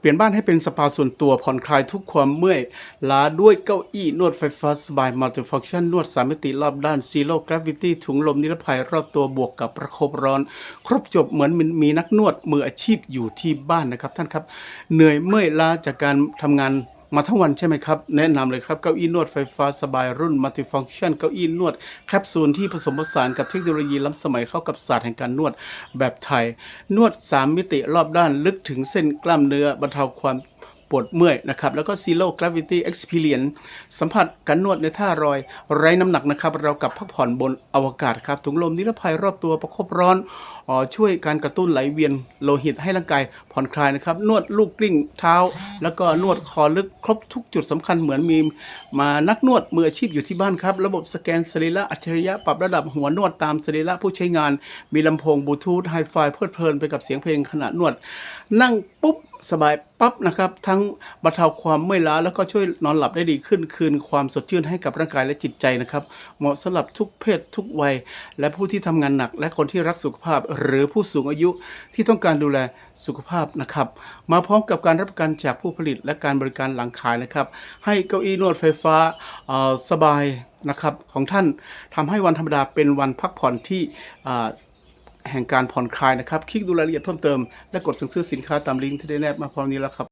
เปลี่ยนบ้านให้เป็นสปาส่วนตัวผ่อนคลายทุกความเมื่อยล้าด้วยเก้าอี้นวดไฟฟ้าสบายมัลติฟังชันนวดสามมิติรอบด้านซีโร่กราฟิตี้ถุงลมนิรภัยรอบตัวบวกกับประคบร้อน ครบจบเหมือนมีนักนวดมืออาชีพอยู่ที่บ้านนะครับท่านครับ เหนื่อยเมื่อยล้าจากการทำงาน มาทั้งวันใช่ไหมครับ แนะนำเลยครับ เก้าอี้นวดไฟฟ้าสบายรุ่นมัลติฟัง c t ชันเก้าอี้นวดแคปซูลที่ผสมผสานกับเทคโนโลยีล้ำสมัยเข้ากับศาสตร์แห่งการนวดแบบไทย นวด 3 มิติรอบด้านลึกถึงเส้นกล้ามเนื้อบรรเทาความ ปวดเมื่อยนะครับแล้วก็ Zero Gravity Experience สัมผัสการนวดในท่ารอย ไร้น้ำหนักนะครับเรากับพักผ่อนบนอวกาศครับถุงลมนิรภัยรอบตัวประคบร้อนออช่วยการกระตุ้นไหลเวียนโลหิตให้ร่างกายผ่อนคลายนะครับ นวดลูกกลิ้งเท้า แล้วก็นวดคอลึกครบทุกจุดสำคัญเหมือนมีมานักนวดมืออาชีพอยู่ที่บ้านครับ ระบบสแกนสรีระอัจฉริยะปรับระดับหัวนวดตามสรีระผู้ใช้งาน มีลำโพงบลูทูธไฮไฟเพลิดเพลินไปกับเสียงเพลงขณะนวด นั่งปุ๊บ สบายปั๊บนะครับ ทั้งบรรเทาความเมื่อยล้าแล้วก็ช่วยนอนหลับได้ดีขึ้น คืนความสดชื่นให้กับร่างกายและจิตใจนะครับ เหมาะสำหรับทุกเพศทุกวัย และผู้ที่ทำงานหนัก และคนที่รักสุขภาพ หรือผู้สูงอายุที่ต้องการดูแลสุขภาพนะครับ มาพร้อมกับการรับประกันจากผู้ผลิตและการบริการหลังขายนะครับ ให้เก้าอี้นวดไฟฟ้าสบายนะครับของท่านทำให้วันธรรมดาเป็นวันพักผ่อนที่ แห่งการผ่อนคลายนะครับ คลิกดูรายละเอียดเพิ่มเติม และกดสั่งซื้อสินค้าตามลิงก์ที่ได้แนบมาพร้อมนี้แล้วครับ